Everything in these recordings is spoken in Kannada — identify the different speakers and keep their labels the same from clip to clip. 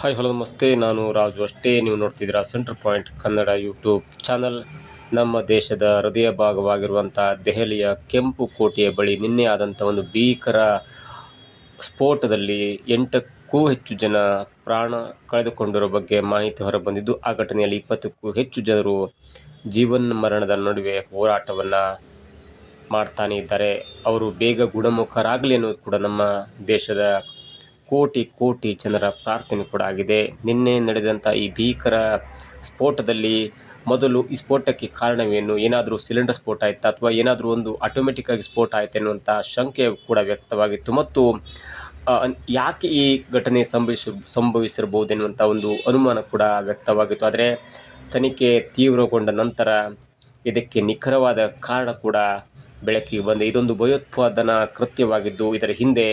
Speaker 1: ಹಾಯ್ ಹಲೋ ನಮಸ್ತೆ. ನಾನು ರಾಜು ಅಷ್ಟೇ. ನೀವು ನೋಡ್ತಿದ್ದೀರಾ center point Kannada YouTube channel ನಮ್ಮ ದೇಶದ ಹೃದಯ ಭಾಗವಾಗಿರುವಂಥ ದೆಹಲಿಯ ಕೆಂಪು ಕೋಟೆಯ ಬಳಿ ನಿನ್ನೆ ಆದಂಥ ಒಂದು ಭೀಕರ ಸ್ಫೋಟದಲ್ಲಿ ಎಂಟಕ್ಕೂ ಹೆಚ್ಚು ಜನ ಪ್ರಾಣ ಕಳೆದುಕೊಂಡಿರೋ ಬಗ್ಗೆ ಮಾಹಿತಿ ಹೊರಬಂದಿದ್ದು, ಆ ಘಟನೆಯಲ್ಲಿ ಇಪ್ಪತ್ತಕ್ಕೂ ಹೆಚ್ಚು ಜನರು ಜೀವನ ಮರಣದ ನಡುವೆ ಹೋರಾಟವನ್ನು ಮಾಡ್ತಾನೆ ಇದ್ದಾರೆ. ಅವರು ಬೇಗ ಗುಣಮುಖರಾಗಲಿ ಅನ್ನೋದು ಕೂಡ ನಮ್ಮ ದೇಶದ ಕೋಟಿ ಕೋಟಿ ಜನರ ಪ್ರಾರ್ಥನೆ ಕೂಡ ಆಗಿದೆ. ನಿನ್ನೆ ನಡೆದಂಥ ಈ ಭೀಕರ ಸ್ಫೋಟದಲ್ಲಿ ಮೊದಲು ಈ ಸ್ಫೋಟಕ್ಕೆ ಕಾರಣವೇನು? ಏನಾದರೂ ಸಿಲಿಂಡರ್ ಸ್ಫೋಟ ಆಯಿತಾ? ಅಥವಾ ಏನಾದರೂ ಒಂದು ಆಟೋಮೆಟಿಕ್ ಆಗಿ ಸ್ಫೋಟ ಆಯಿತು ಎನ್ನುವಂಥ ಶಂಕೆ ಕೂಡ ವ್ಯಕ್ತವಾಗಿತ್ತು. ಮತ್ತು ಯಾಕೆ ಈ ಘಟನೆ ಸಂಭವಿಸ ಸಂಭವಿಸಿರಬಹುದೆನ್ನುವಂಥ ಒಂದು ಅನುಮಾನ ಕೂಡ ವ್ಯಕ್ತವಾಗಿತ್ತು. ಆದರೆ, ತನಿಖೆ ತೀವ್ರಗೊಂಡ ನಂತರ ಇದಕ್ಕೆ ನಿಖರವಾದ ಕಾರಣ ಕೂಡ ಬೆಳಕಿಗೆ ಬಂದೆ. ಇದೊಂದು ಭಯೋತ್ಪಾದನಾ ಕೃತ್ಯವಾಗಿದ್ದು, ಇದರ ಹಿಂದೆ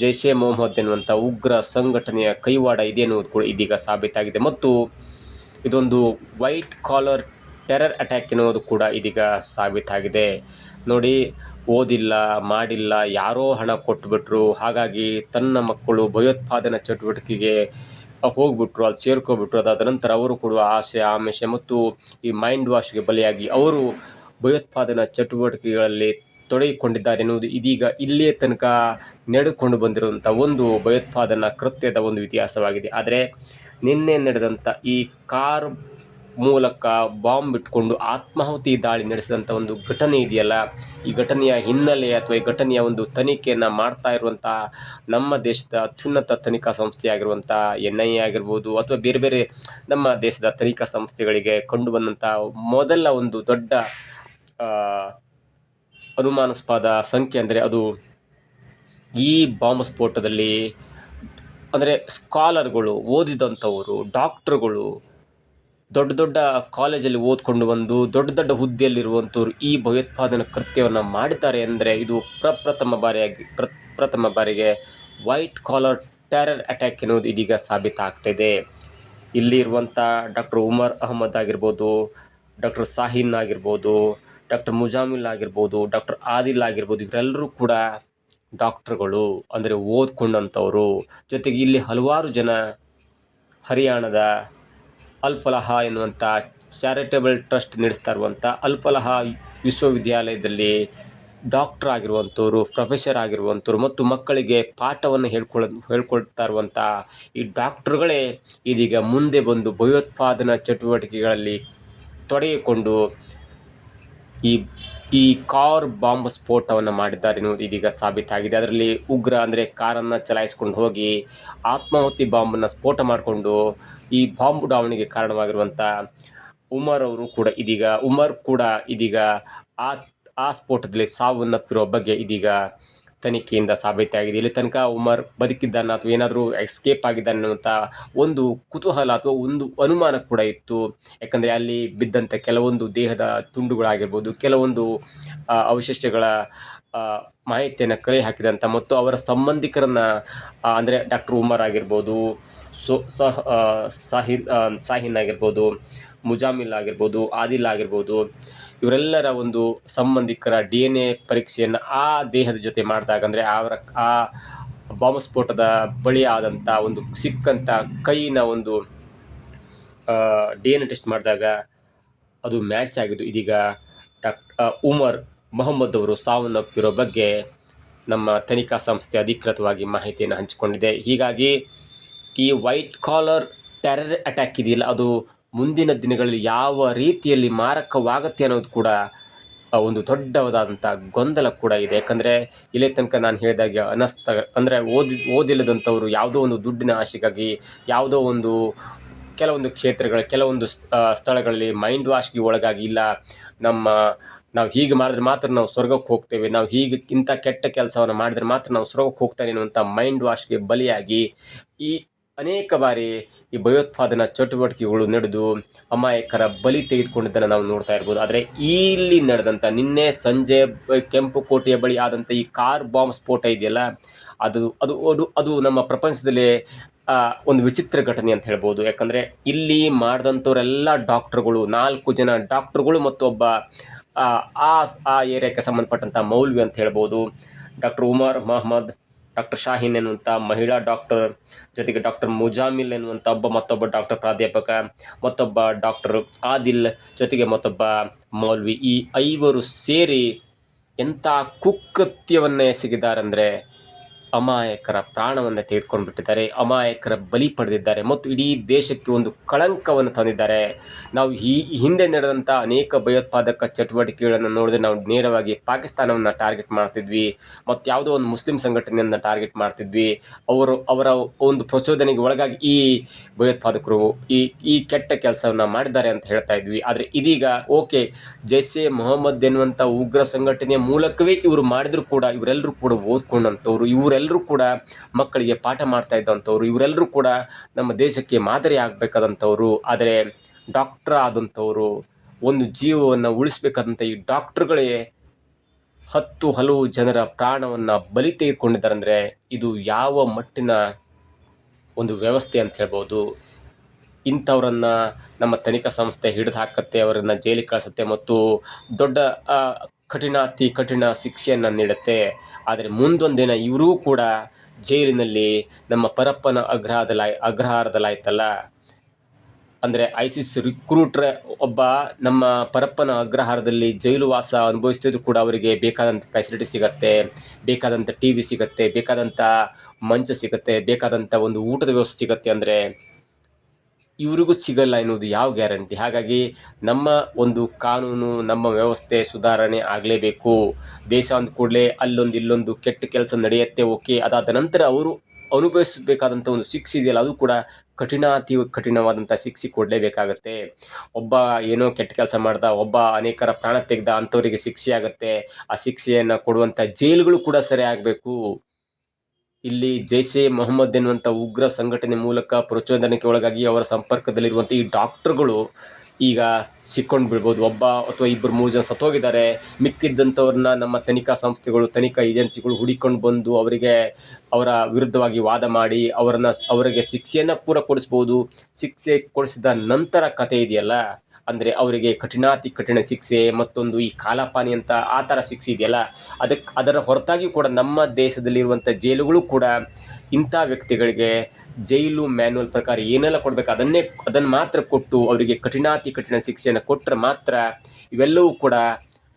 Speaker 1: ಜೈಷೆ ಮೊಹಮ್ಮದ್ ಎನ್ನುವಂಥ ಉಗ್ರ ಸಂಘಟನೆಯ ಕೈವಾಡ ಇದೆ ಎನ್ನುವುದು ಕೂಡ ಇದೀಗ ಸಾಬೀತಾಗಿದೆ. ಮತ್ತು ಇದೊಂದು ವೈಟ್ ಕಾಲರ್ ಟೆರರ್ ಅಟ್ಯಾಕ್ ಎನ್ನುವುದು ಕೂಡ ಇದೀಗ ಸಾಬೀತಾಗಿದೆ. ನೋಡಿ, ಓದಿಲ್ಲ, ಮಾಡಿಲ್ಲ, ಯಾರೋ ಹಣ ಕೊಟ್ಟುಬಿಟ್ರು ಹಾಗಾಗಿ ತನ್ನ ಮಕ್ಕಳು ಭಯೋತ್ಪಾದನಾ ಚಟುವಟಿಕೆಗೆ ಹೋಗ್ಬಿಟ್ರು, ಅಲ್ಲಿ ಸೇರ್ಕೊಬಿಟ್ರು. ಅದಾದ ನಂತರ ಅವರು ಕೊಡುವ ಆಸೆ, ಆಮಿಷ ಮತ್ತು ಈ ಮೈಂಡ್ ವಾಶ್ಗೆ ಬಲಿಯಾಗಿ ಅವರು ಭಯೋತ್ಪಾದನಾ ಚಟುವಟಿಕೆಗಳಲ್ಲಿ ತೊಡಗಿಕೊಂಡಿದ್ದಾರೆ ಎನ್ನುವುದು ಇದೀಗ ಇಲ್ಲಿಯ ತನಕ ನಡೆದುಕೊಂಡು ಬಂದಿರುವಂಥ ಒಂದು ಭಯೋತ್ಪಾದನಾ ಕೃತ್ಯದ ಒಂದು ಇತಿಹಾಸವಾಗಿದೆ. ಆದರೆ ನಿನ್ನೆ ನಡೆದಂಥ ಈ ಕಾರ್ ಮೂಲಕ ಬಾಂಬ್ ಇಟ್ಕೊಂಡು ಆತ್ಮಾಹುತಿ ದಾಳಿ ನಡೆಸಿದಂಥ ಒಂದು ಘಟನೆ ಇದೆಯಲ್ಲ, ಈ ಘಟನೆಯ ಹಿನ್ನೆಲೆ ಅಥವಾ ಈ ಘಟನೆಯ ಒಂದು ತನಿಖೆಯನ್ನು ಮಾಡ್ತಾ ಇರುವಂಥ ನಮ್ಮ ದೇಶದ ಅತ್ಯುನ್ನತ ತನಿಖಾ ಸಂಸ್ಥೆಯಾಗಿರುವಂಥ ಎನ್ ಐ ಎ ಆಗಿರ್ಬೋದು ಅಥವಾ ಬೇರೆ ಬೇರೆ ನಮ್ಮ ದೇಶದ ತನಿಖಾ ಸಂಸ್ಥೆಗಳಿಗೆ ಕಂಡು ಬಂದಂಥ ಮೊದಲ ಒಂದು ದೊಡ್ಡ ಅನುಮಾನಾಸ್ಪದ ಸಂಖ್ಯೆ ಅಂದರೆ ಅದು ಈ ಬಾಂಬ್ ಸ್ಫೋಟದಲ್ಲಿ ಅಂದರೆ ಸ್ಕಾಲರ್ಗಳು ಓದಿದಂಥವರು, ಡಾಕ್ಟ್ರುಗಳು, ದೊಡ್ಡ ದೊಡ್ಡ ಕಾಲೇಜಲ್ಲಿ ಓದ್ಕೊಂಡು ಬಂದು, ದೊಡ್ಡ ದೊಡ್ಡ ಹುದ್ದೆಯಲ್ಲಿರುವಂಥವ್ರು ಈ ಭಯೋತ್ಪಾದನಾ ಕೃತ್ಯವನ್ನು ಮಾಡಿದ್ದಾರೆ ಅಂದರೆ ಇದು ಪ್ರಪ್ರಥಮ ಬಾರಿಯಾಗಿ, ಪ್ರಪ್ರಥಮ ಬಾರಿಗೆ ವೈಟ್ ಕಾಲರ್ ಟೆರರ್ ಅಟ್ಯಾಕ್ ಎನ್ನುವುದು ಇದೀಗ ಸಾಬೀತಾಗ್ತಿದೆ. ಇಲ್ಲಿರುವಂಥ ಡಾಕ್ಟರ್ ಉಮರ್ ಅಹಮದ್ ಆಗಿರ್ಬೋದು, ಡಾಕ್ಟರ್ ಸಾಹಿನ್ ಆಗಿರ್ಬೋದು ಡಾಕ್ಟರ್ ಮುಜಾಮಿಲ್ ಆಗಿರ್ಬೋದು ಡಾಕ್ಟರ್ ಆದಿಲ್ ಆಗಿರ್ಬೋದು, ಇವರೆಲ್ಲರೂ ಕೂಡ ಡಾಕ್ಟ್ರುಗಳು ಅಂದರೆ ಓದ್ಕೊಂಡಂಥವರು. ಜೊತೆಗೆ ಇಲ್ಲಿ ಹಲವಾರು ಜನ ಹರಿಯಾಣದ ಅಲ್ಫಲಹ ಎನ್ನುವಂಥ ಚಾರಿಟೇಬಲ್ ಟ್ರಸ್ಟ್ ನಡೆಸ್ತಾ ಇರುವಂಥ ಅಲ್ಫಲಹ ವಿಶ್ವವಿದ್ಯಾಲಯದಲ್ಲಿ ಡಾಕ್ಟರ್ ಆಗಿರುವಂಥವ್ರು ಪ್ರೊಫೆಸರ್ ಆಗಿರುವಂಥವ್ರು ಮತ್ತು ಮಕ್ಕಳಿಗೆ ಪಾಠವನ್ನು ಹೇಳ್ಕೊಳ್ಳ ಹೇಳ್ಕೊಳ್ತಾ ಇರುವಂಥ ಈ ಡಾಕ್ಟ್ರುಗಳೇ ಇದೀಗ ಮುಂದೆ ಬಂದು ಭಯೋತ್ಪಾದನಾ ಚಟುವಟಿಕೆಗಳಲ್ಲಿ ತೊಡಗಿಕೊಂಡು ಈ ಈ ಕಾರ್ ಬಾಂಬ್ ಸ್ಫೋಟವನ್ನು ಮಾಡಿದ್ದಾರೆ ಎನ್ನುವುದು ಇದೀಗ ಸಾಬೀತಾಗಿದೆ. ಅದರಲ್ಲಿ ಉಗ್ರ ಅಂದರೆ ಕಾರನ್ನು ಚಲಾಯಿಸಿಕೊಂಡು ಹೋಗಿ ಆತ್ಮಾಹುತಿ ಬಾಂಬನ್ನು ಸ್ಫೋಟ ಮಾಡಿಕೊಂಡು ಈ ಬಾಂಬ್ ಉಡಾವಣೆಗೆ ಕಾರಣವಾಗಿರುವಂಥ ಉಮರ್ ಅವರು ಕೂಡ ಇದೀಗ, ಉಮರ್ ಕೂಡ ಇದೀಗ ಆ ಆ ಸ್ಫೋಟದಲ್ಲಿ ಸಾವನ್ನಪ್ಪಿರುವ ಬಗ್ಗೆ ಇದೀಗ ತನಿಖೆಯಿಂದ ಸಾಬೀತಾಗಿದೆ. ಇಲ್ಲಿ ತನಕ ಉಮರ್ ಬದುಕಿದ್ದಾನೆ ಅಥವಾ ಏನಾದರೂ ಎಸ್ಕೇಪ್ ಆಗಿದ್ದಾನೆ ಅಂತ ಒಂದು ಕುತೂಹಲ ಅಥವಾ ಒಂದು ಅನುಮಾನ ಕೂಡ ಇತ್ತು. ಯಾಕಂದರೆ ಅಲ್ಲಿ ಬಿದ್ದಂಥ ಕೆಲವೊಂದು ದೇಹದ ತುಂಡುಗಳಾಗಿರ್ಬೋದು, ಕೆಲವೊಂದು ಅವಶಿಷ್ಟಗಳ ಮಾಹಿತಿಯನ್ನು ಕಲೆ ಹಾಕಿದಂಥ ಮತ್ತು ಅವರ ಸಂಬಂಧಿಕರನ್ನು ಅಂದರೆ ಡಾಕ್ಟರ್ ಉಮರ್ ಆಗಿರ್ಬೋದು, ಸೊ, ಸಹ ಸಾಹಿ ಸಾಹಿನ್ ಆಗಿರ್ಬೋದು, ಮುಜಾಮಿಲ್ ಆಗಿರ್ಬೋದು, ಆದಿಲ್ ಆಗಿರ್ಬೋದು ಇವರೆಲ್ಲರ ಒಂದು ಸಂಬಂಧಿಕರ ಡಿ ಎನ್ ಎ ಪರೀಕ್ಷೆಯನ್ನು ಆ ದೇಹದ ಜೊತೆ ಮಾಡಿದಾಗ ಅಂದರೆ ಅವರ ಆ ಬಾಂಬ್ ಸ್ಫೋಟದ ಬಳಿ ಆದಂಥ ಒಂದು ಸಿಕ್ಕಂಥ ಕೈನ ಒಂದು ಡಿ ಎನ್ ಟೆಸ್ಟ್ ಮಾಡಿದಾಗ ಅದು ಮ್ಯಾಚ್ ಆಗಿದ್ದು. ಇದೀಗ ಡಾಕ್ ಉಮರ್ ಮೊಹಮ್ಮದ್ ಅವರು ಸಾವನ್ನಪ್ಪಿರೋ ಬಗ್ಗೆ ನಮ್ಮ ತನಿಖಾ ಸಂಸ್ಥೆ ಅಧಿಕೃತವಾಗಿ ಮಾಹಿತಿಯನ್ನು ಹಂಚಿಕೊಂಡಿದೆ. ಹೀಗಾಗಿ ಈ ವೈಟ್ ಕಾಲರ್ ಟೆರರ್ ಅಟ್ಯಾಕ್ ಇದೆಯಲ್ಲ, ಅದು ಮುಂದಿನ ದಿನಗಳಲ್ಲಿ ಯಾವ ರೀತಿಯಲ್ಲಿ ಮಾರಕವಾಗುತ್ತೆ ಅನ್ನೋದು ಕೂಡ ಒಂದು ದೊಡ್ಡದಾದಂಥ ಗೊಂದಲ ಕೂಡ ಇದೆ. ಯಾಕಂದರೆ ಇಲ್ಲೇ ತನಕ ನಾನು ಹೇಳಿದಾಗೆ ಅನಸ್ತ, ಅಂದರೆ ಓದಿ, ಓದಿಲ್ಲದಂಥವ್ರು ಯಾವುದೋ ಒಂದು ದುಡ್ಡಿನ ಆಶೆಗಾಗಿ ಯಾವುದೋ ಒಂದು ಕೆಲವೊಂದು ಕ್ಷೇತ್ರಗಳ, ಕೆಲವೊಂದು ಸ್ಥಳಗಳಲ್ಲಿ ಮೈಂಡ್ ವಾಶ್ಗೆ ಒಳಗಾಗಿ ಇಲ್ಲ, ನಮ್ಮ, ನಾವು ಹೀಗೆ ಮಾಡಿದ್ರೆ ಮಾತ್ರ ನಾವು ಸ್ವರ್ಗಕ್ಕೆ ಹೋಗ್ತೇವೆ, ನಾವು ಹೀಗೆ ಇಂಥ ಕೆಟ್ಟ ಕೆಲಸವನ್ನು ಮಾಡಿದ್ರೆ ಮಾತ್ರ ನಾವು ಸ್ವರ್ಗಕ್ಕೆ ಹೋಗ್ತಾನೆ ಅನ್ನುವಂಥ ಮೈಂಡ್ ವಾಶ್ಗೆ ಬಲಿಯಾಗಿ ಈ ಅನೇಕ ಬಾರಿ ಈ ಭಯೋತ್ಪಾದನಾ ಚಟುವಟಿಕೆಗಳು ನಡೆದು ಅಮಾಯಕರ ಬಲಿ ತೆಗೆದುಕೊಂಡಿದ್ದನ್ನು ನಾವು ನೋಡ್ತಾ ಇರ್ಬೋದು. ಆದರೆ ಇಲ್ಲಿ ನಡೆದಂಥ ನಿನ್ನೆ ಸಂಜೆ ಕೆಂಪು ಕೋಟೆಯ ಬಳಿ ಆದಂಥ ಈ ಕಾರ್ ಬಾಂಬ್ ಸ್ಫೋಟ ಇದೆಯಲ್ಲ, ಅದು ಅದು ಅದು ಅದು ನಮ್ಮ ಪ್ರಪಂಚದಲ್ಲೇ ಒಂದು ವಿಚಿತ್ರ ಘಟನೆ ಅಂತ ಹೇಳ್ಬೋದು. ಯಾಕಂದರೆ ಇಲ್ಲಿ ಮಾಡಿದಂಥವರೆಲ್ಲ ಡಾಕ್ಟ್ರುಗಳು, ನಾಲ್ಕು ಜನ ಡಾಕ್ಟ್ರುಗಳು ಮತ್ತು ಒಬ್ಬ ಆ ಆ ಏರಿಯಾಕ್ಕೆ ಸಂಬಂಧಪಟ್ಟಂಥ ಮೌಲ್ವಿ ಅಂತ ಹೇಳ್ಬೋದು. ಡಾಕ್ಟರ್ ಉಮರ್ ಮಹಮ್ಮದ್ ಡಾಕ್ಟರ್ ಶಾಹೀನ್ ಎನ್ನುವಂಥ ಮಹಿಳಾ ಡಾಕ್ಟರ್, ಜೊತೆಗೆ ಡಾಕ್ಟರ್ ಮುಜಾಮಿಲ್ ಎನ್ನುವಂಥ ಒಬ್ಬ ಮತ್ತೊಬ್ಬ ಡಾಕ್ಟರ್ ಪ್ರಾಧ್ಯಾಪಕ, ಮತ್ತೊಬ್ಬ ಡಾಕ್ಟರ್ ಆದಿಲ್, ಜೊತೆಗೆ ಮತ್ತೊಬ್ಬ ಮೌಲ್ವಿ. ಈ ಐವರು ಸೇರಿ ಎಂಥ ಕುಕೃತ್ಯವನ್ನು ಎಸಗಿದ್ದಾರೆಂದರೆ ಅಮಾಯಕರ ಪ್ರಾಣವನ್ನು ತೆಗೆದುಕೊಂಡು ಬಿಟ್ಟಿದ್ದಾರೆ ಅಮಾಯಕರ ಬಲಿ ಪಡೆದಿದ್ದಾರೆ ಮತ್ತು ಇಡೀ ದೇಶಕ್ಕೆ ಒಂದು ಕಳಂಕವನ್ನು ತಂದಿದ್ದಾರೆ. ನಾವು ಈ ಹಿಂದೆ ನಡೆದಂಥ ಅನೇಕ ಭಯೋತ್ಪಾದಕ ಚಟುವಟಿಕೆಗಳನ್ನು ನೋಡಿದ್ರೆ ನಾವು ನೇರವಾಗಿ ಪಾಕಿಸ್ತಾನವನ್ನು ಟಾರ್ಗೆಟ್ ಮಾಡ್ತಿದ್ವಿ, ಮತ್ತು ಯಾವುದೋ ಒಂದು ಮುಸ್ಲಿಂ ಸಂಘಟನೆಯನ್ನು ಟಾರ್ಗೆಟ್ ಮಾಡ್ತಿದ್ವಿ. ಅವರು ಅವರ ಒಂದು ಪ್ರಚೋದನೆಗೆ ಒಳಗಾಗಿ ಈ ಭಯೋತ್ಪಾದಕರು ಈ ಈ ಕೆಟ್ಟ ಕೆಲಸವನ್ನು ಮಾಡಿದ್ದಾರೆ ಅಂತ ಹೇಳ್ತಾ ಇದ್ವಿ. ಆದರೆ ಇದೀಗ ಓಕೆ ಜೈಸೆ ಮೊಹಮ್ಮದ್ ಎನ್ನುವಂಥ ಉಗ್ರ ಸಂಘಟನೆಯ ಮೂಲಕವೇ ಇವರು ಮಾಡಿದ್ರು ಕೂಡ ಇವರೆಲ್ಲರೂ ಕೂಡ ಓದ್ಕೊಂಡಂಥವ್ರು ಇವರೆಲ್ಲರೂ ಕೂಡ ಮಕ್ಕಳಿಗೆ ಪಾಠ ಮಾಡ್ತಾ ಇದ್ದಂಥವ್ರು, ಇವರೆಲ್ಲರೂ ಕೂಡ ನಮ್ಮ ದೇಶಕ್ಕೆ ಮಾದರಿ ಆಗಬೇಕಾದಂಥವ್ರು, ಆದರೆ ಡಾಕ್ಟರ್ ಆದಂಥವರು, ಒಂದು ಜೀವವನ್ನು ಉಳಿಸ್ಬೇಕಾದಂಥ ಈ ಡಾಕ್ಟ್ರುಗಳೇ ಹತ್ತು ಹಲವು ಜನರ ಪ್ರಾಣವನ್ನು ಬಲಿ ತೆಗೆದುಕೊಂಡಿದ್ದಾರೆ ಅಂದರೆ ಇದು ಯಾವ ಮಟ್ಟಿನ ಒಂದು ವ್ಯವಸ್ಥೆ ಅಂತ ಹೇಳ್ಬೋದು. ಇಂಥವರನ್ನು ನಮ್ಮ ತನಿಖಾ ಸಂಸ್ಥೆ ಹಿಡಿದು ಹಾಕತ್ತೆ, ಅವರನ್ನು ಜೈಲಿಗೆ ಕಳಿಸುತ್ತೆ ಮತ್ತು ದೊಡ್ಡ ಕಠಿಣ ಅತಿ ಕಠಿಣ ಶಿಕ್ಷೆಯನ್ನು ನೀಡುತ್ತೆ. ಆದರೆ ಮುಂದೊಂದು ದಿನ ಇವರೂ ಕೂಡ ಜೈಲಿನಲ್ಲಿ ನಮ್ಮ ಪರಪ್ಪನ ಅಗ್ರಹದಲ್ಲ ಅಗ್ರಹಾರದಲ್ಲಾಯ್ತಲ್ಲ ಅಂದರೆ ಐಸಿಸ್ ರಿಕ್ರೂಟ್ರ್ ಒಬ್ಬ ನಮ್ಮ ಪರಪ್ಪನ ಅಗ್ರಹಾರದಲ್ಲಿ ಜೈಲು ವಾಸ ಅನುಭವಿಸ್ತಿದ್ರು ಕೂಡ ಅವರಿಗೆ ಬೇಕಾದಂಥ ಫೆಸಿಲಿಟಿ ಸಿಗತ್ತೆ ಬೇಕಾದಂಥ ಟಿ ವಿ ಸಿಗತ್ತೆ ಬೇಕಾದಂಥ ಮಂಚ ಸಿಗತ್ತೆ ಬೇಕಾದಂಥ ಒಂದು ಊಟದ ವ್ಯವಸ್ಥೆ ಸಿಗತ್ತೆ ಅಂದರೆ ಇವರಿಗೂ ಸಿಗಲ್ಲ ಎನ್ನುವುದು ಯಾವ ಗ್ಯಾರಂಟಿ? ಹಾಗಾಗಿ ನಮ್ಮ ಒಂದು ಕಾನೂನು, ನಮ್ಮ ವ್ಯವಸ್ಥೆ ಸುಧಾರಣೆ ಆಗಲೇಬೇಕು. ದೇಶ ಅಂದ ಕೂಡಲೇ ಅಲ್ಲೊಂದು ಇಲ್ಲೊಂದು ಕೆಟ್ಟ ಕೆಲಸ ನಡೆಯುತ್ತೆ, ಓಕೆ. ಅದಾದ ನಂತರ ಅವರು ಅನುಭವಿಸಬೇಕಾದಂಥ ಒಂದು ಶಿಕ್ಷೆ ಇದೆಯಲ್ಲ, ಅದು ಕೂಡ ಕಠಿಣಾತಿ ಕಠಿಣವಾದಂಥ ಶಿಕ್ಷೆ ಕೊಡಲೇಬೇಕಾಗತ್ತೆ. ಒಬ್ಬ ಏನೋ ಕೆಟ್ಟ ಕೆಲಸ ಮಾಡ್ದ, ಒಬ್ಬ ಅನೇಕರ ಪ್ರಾಣ ತೆಗೆದ ಅಂಥವರಿಗೆ ಶಿಕ್ಷೆ ಆಗುತ್ತೆ. ಆ ಶಿಕ್ಷೆಯನ್ನು ಕೊಡುವಂಥ ಜೈಲುಗಳು ಕೂಡ ಸರಿ ಆಗಬೇಕು. ಇಲ್ಲಿ ಜೈಸೆ ಮೊಹಮ್ಮದ್ ಎನ್ನುವಂಥ ಉಗ್ರ ಸಂಘಟನೆ ಮೂಲಕ ಪ್ರಚೋದನೆಗೆ ಒಳಗಾಗಿ ಅವರ ಸಂಪರ್ಕದಲ್ಲಿರುವಂಥ ಈ ಡಾಕ್ಟ್ರುಗಳು ಈಗ ಸಿಕ್ಕೊಂಡು ಬೀಳ್ಬೋದು ಒಬ್ಬ ಅಥವಾ ಇಬ್ಬರು ಮೂರು ಜನ ಸತ್ತೋಗಿದ್ದಾರೆ. ಮಿಕ್ಕಿದ್ದಂಥವ್ರನ್ನ ನಮ್ಮ ತನಿಖಾ ಸಂಸ್ಥೆಗಳು, ತನಿಖಾ ಏಜೆನ್ಸಿಗಳು ಹುಡಿಕೊಂಡು ಬಂದು ಅವರಿಗೆ ಅವರ ವಿರುದ್ಧವಾಗಿ ವಾದ ಮಾಡಿ ಅವರನ್ನು ಅವರಿಗೆ ಶಿಕ್ಷೆಯನ್ನು ಪೂರ ಕೊಡಿಸ್ಬೋದು ಶಿಕ್ಷೆ ಕೊಡಿಸಿದ ನಂತರ ಕತೆ ಇದೆಯಲ್ಲ? ಅಂದರೆ ಅವರಿಗೆ ಕಠಿಣಾತಿ ಕಠಿಣ ಶಿಕ್ಷೆ ಮತ್ತೊಂದು ಈ ಕಾಲಪಾನಿ ಅಂತ ಆ ಥರ ಶಿಕ್ಷೆ ಇದೆಯಲ್ಲ ಅದಕ್ಕೆ ಅದರ ಹೊರತಾಗಿ ಕೂಡ ನಮ್ಮ ದೇಶದಲ್ಲಿರುವಂಥ ಜೈಲುಗಳು ಕೂಡ ಇಂಥ ವ್ಯಕ್ತಿಗಳಿಗೆ ಜೈಲು ಮ್ಯಾನ್ಯಲ್ ಪ್ರಕಾರ ಏನೆಲ್ಲ ಕೊಡಬೇಕು, ಅದನ್ನೇ ಅದನ್ನು ಮಾತ್ರ ಕೊಟ್ಟು ಅವರಿಗೆ ಕಠಿಣಾತಿ ಕಠಿಣ ಶಿಕ್ಷೆಯನ್ನು ಕೊಟ್ಟರೆ ಮಾತ್ರ ಇವೆಲ್ಲವೂ ಕೂಡ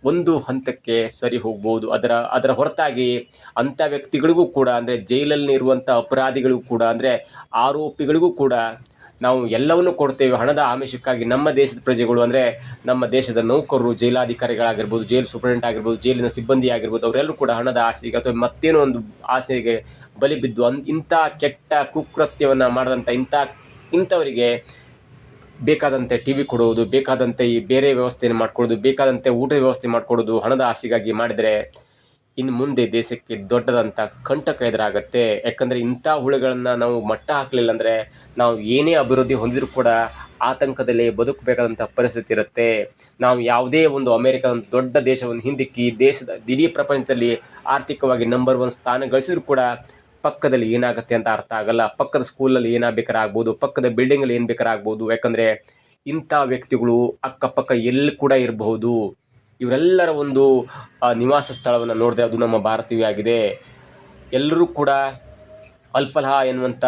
Speaker 1: ಒಂದು ಹಂತಕ್ಕೆ ಸರಿ ಹೋಗ್ಬೋದು. ಅದರ ಅದರ ಹೊರತಾಗಿ ಅಂಥ ವ್ಯಕ್ತಿಗಳಿಗೂ ಕೂಡ ಅಂದರೆ ಜೈಲಲ್ಲಿ ಇರುವಂಥ ಅಪರಾಧಿಗಳಿಗೂ ಕೂಡ ಅಂದರೆ ಆರೋಪಿಗಳಿಗೂ ಕೂಡ ನಾವು ಎಲ್ಲವನ್ನು ಕೊಡ್ತೇವೆ. ಹಣದ ಆಮಿಷಕ್ಕಾಗಿ ನಮ್ಮ ದೇಶದ ಪ್ರಜೆಗಳು ಅಂದರೆ ನಮ್ಮ ದೇಶದ ನೌಕರರು, ಜೈಲಾಧಿಕಾರಿಗಳಾಗಿರ್ಬೋದು, ಜೈಲು ಸೂಪರಿಂಟೆಂಟ್ ಆಗಿರ್ಬೋದು, ಜೈಲಿನ ಸಿಬ್ಬಂದಿ ಆಗಿರ್ಬೋದು, ಅವರೆಲ್ಲರೂ ಕೂಡ ಹಣದ ಆಸೆಗೆ ಅಥವಾ ಮತ್ತೇನೋ ಒಂದು ಆಸೆಗೆ ಬಲಿ ಬಿದ್ದು ಅನ್ ಇಂಥ ಕೆಟ್ಟ ಕುಕೃತ್ಯವನ್ನು ಮಾಡಿದಂಥ ಇಂಥ ಇಂಥವರಿಗೆ ಬೇಕಾದಂತೆ ಟಿ ವಿ ಕೊಡುವುದು, ಬೇಕಾದಂತೆ ಈ ಬೇರೆ ವ್ಯವಸ್ಥೆಯನ್ನು ಮಾಡಿಕೊಡೋದು ಬೇಕಾದಂತೆ ಊಟದ ವ್ಯವಸ್ಥೆ ಮಾಡಿಕೊಡೋದು ಹಣದ ಆಸೆಗಾಗಿ ಮಾಡಿದರೆ ಇನ್ನು ಮುಂದೆ ದೇಶಕ್ಕೆ ದೊಡ್ಡದಂಥ ಕಂಟಕ ಎದುರಾಗತ್ತೆ. ಯಾಕಂದರೆ ಇಂಥ ಹುಳುಗಳನ್ನು ನಾವು ಮಟ್ಟ ಹಾಕಲಿಲ್ಲ ಅಂದರೆ ನಾವು ಏನೇ ಅಭಿವೃದ್ಧಿ ಹೊಂದಿದ್ರು ಕೂಡ ಆತಂಕದಲ್ಲಿ ಬದುಕಬೇಕಾದಂಥ ಪರಿಸ್ಥಿತಿ ಇರುತ್ತೆ. ನಾವು ಯಾವುದೇ ಒಂದು ಅಮೇರಿಕಾದಂಥ ದೊಡ್ಡ ದೇಶವನ್ನು ಹಿಂದಿಕ್ಕಿ ದೇಶದ ಇಡೀ ಪ್ರಪಂಚದಲ್ಲಿ ಆರ್ಥಿಕವಾಗಿ ನಂಬರ್ ಒನ್ ಸ್ಥಾನ ಗಳಿಸಿದ್ರು ಕೂಡ ಪಕ್ಕದಲ್ಲಿ ಏನಾಗುತ್ತೆ ಅಂತ ಅರ್ಥ ಆಗಲ್ಲ. ಪಕ್ಕದ ಸ್ಕೂಲಲ್ಲಿ ಏನಾಗಬೇಕಾರೆ ಆಗ್ಬೋದು ಪಕ್ಕದ ಬಿಲ್ಡಿಂಗಲ್ಲಿ ಏನು ಬೇಕಾರಾಗ್ಬೋದು ಯಾಕಂದರೆ ಇಂಥ ವ್ಯಕ್ತಿಗಳು ಅಕ್ಕಪಕ್ಕ ಎಲ್ಲಿ ಕೂಡ ಇರಬಹುದು. ಇವರೆಲ್ಲರ ಒಂದು ನಿವಾಸ ಸ್ಥಳವನ್ನು ನೋಡಿದೆ ಅದು ನಮ್ಮ ಭಾರತೀಯ ಆಗಿದೆ. ಎಲ್ಲರೂ ಕೂಡ ಅಲ್ಫಲಹ ಎನ್ನುವಂಥ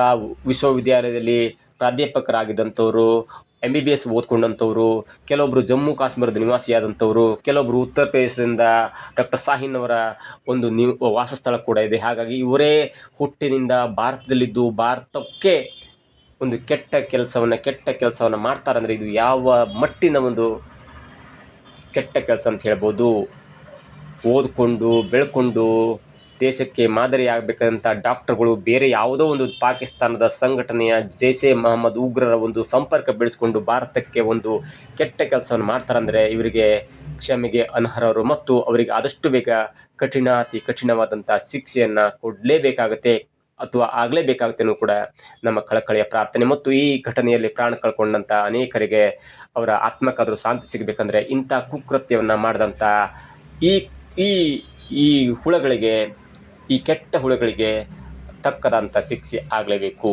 Speaker 1: ವಿಶ್ವವಿದ್ಯಾಲಯದಲ್ಲಿ ಪ್ರಾಧ್ಯಾಪಕರಾಗಿದ್ದಂಥವ್ರು ಎಂ ಬಿ ಬಿ ಎಸ್ ಓದ್ಕೊಂಡಂಥವ್ರು ಕೆಲವೊಬ್ಬರು ಜಮ್ಮು ಕಾಶ್ಮೀರದ ನಿವಾಸಿಯಾದಂಥವ್ರು ಕೆಲವೊಬ್ಬರು ಉತ್ತರ ಪ್ರದೇಶದಿಂದ ಡಾಕ್ಟರ್ ಸಾಹಿನ್ ಅವರ ಒಂದು ನಿ, ವಾಸಸ್ಥಳ ಕೂಡ ಇದೆ. ಹಾಗಾಗಿ ಇವರೇ ಹುಟ್ಟಿನಿಂದ ಭಾರತದಲ್ಲಿದ್ದು ಭಾರತಕ್ಕೆ ಒಂದು ಕೆಟ್ಟ ಕೆಲಸವನ್ನು ಕೆಟ್ಟ ಕೆಲಸವನ್ನು ಮಾಡ್ತಾರೆ ಅಂದರೆ ಇದು ಯಾವ ಮಟ್ಟಿನ ಒಂದು ಕೆಟ್ಟ ಕೆಲಸ ಅಂತ ಹೇಳ್ಬೋದು. ಓದಿಕೊಂಡು, ಬೆಳ್ಕೊಂಡು, ದೇಶಕ್ಕೆ ಮಾದರಿ ಆಗಬೇಕಾದಂಥ ಡಾಕ್ಟರ್ಗಳು ಬೇರೆ ಯಾವುದೋ ಒಂದು ಪಾಕಿಸ್ತಾನದ ಸಂಘಟನೆಯ ಜೈಸೆ ಮೊಹಮ್ಮದ್ ಉಗ್ರರ ಒಂದು ಸಂಪರ್ಕ ಬೆಳೆಸ್ಕೊಂಡು ಭಾರತಕ್ಕೆ ಒಂದು ಕೆಟ್ಟ ಕೆಲಸವನ್ನು ಮಾಡ್ತಾರಂದರೆ ಇವರಿಗೆ ಕ್ಷಮೆಗೆ ಅನರ್ಹರು ಮತ್ತು ಅವರಿಗೆ ಆದಷ್ಟು ಬೇಗ ಕಠಿಣ ಅತಿ ಕಠಿಣವಾದಂಥ ಶಿಕ್ಷೆಯನ್ನು ಕೊಡಲೇಬೇಕಾಗತ್ತೆ. ಅಥವಾ ಆಗಲೇಬೇಕಾಗುತ್ತೇನೂ ಕೂಡ ನಮ್ಮ ಕಳಕಳಿಯ ಪ್ರಾರ್ಥನೆ ಮತ್ತು ಈ ಘಟನೆಯಲ್ಲಿ ಪ್ರಾಣ ಕಳ್ಕೊಂಡಂಥ ಅನೇಕರಿಗೆ ಅವರ ಆತ್ಮಕ್ಕಾದರೂ ಶಾಂತಿ ಸಿಗಬೇಕಂದ್ರೆ ಇಂಥ ಕುಕೃತ್ಯವನ್ನು ಮಾಡಿದಂಥ ಈ ಈ ಈ ಹುಳಗಳಿಗೆ, ಈ ಕೆಟ್ಟ ಹುಳುಗಳಿಗೆ ತಕ್ಕದಂಥ ಶಿಕ್ಷೆ ಆಗಲೇಬೇಕು.